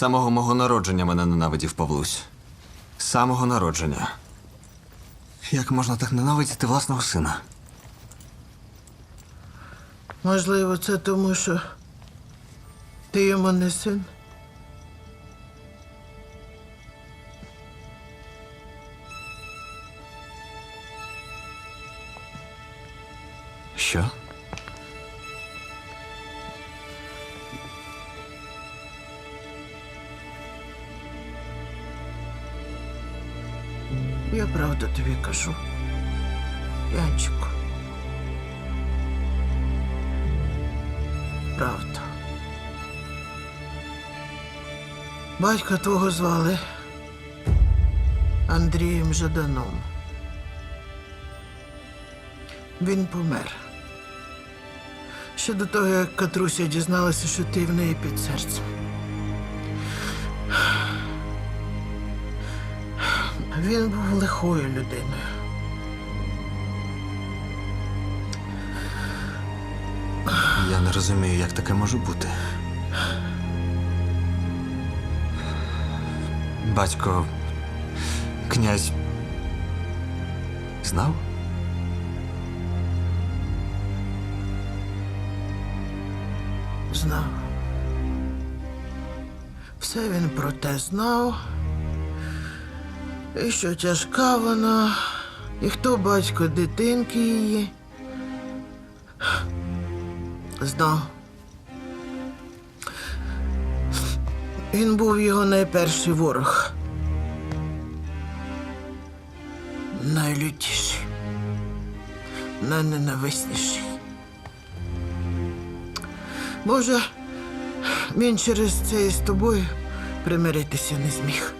самого мого народження мене ненавидів Павлусь. З самого народження. Як можна так ненавидіти власного сина? Можливо, це тому, що ти йому не син. Що? Я правду тобі кажу. Янчику. Правда. Батька твого звали Андрієм Жаданом. Він помер. Ще до того, як Катруся дізналася, що ти в неї під серцем. Він був лихою людиною. Я не розумію, як таке може бути. Батько. Князь. Знав? Знав. Все він про те знав. І що тяжка вона, і хто батько дитинки її. Знав. Він був його найперший ворог. Найлютіший. Найненависніший. Може, він через це із тобою примиритися не зміг.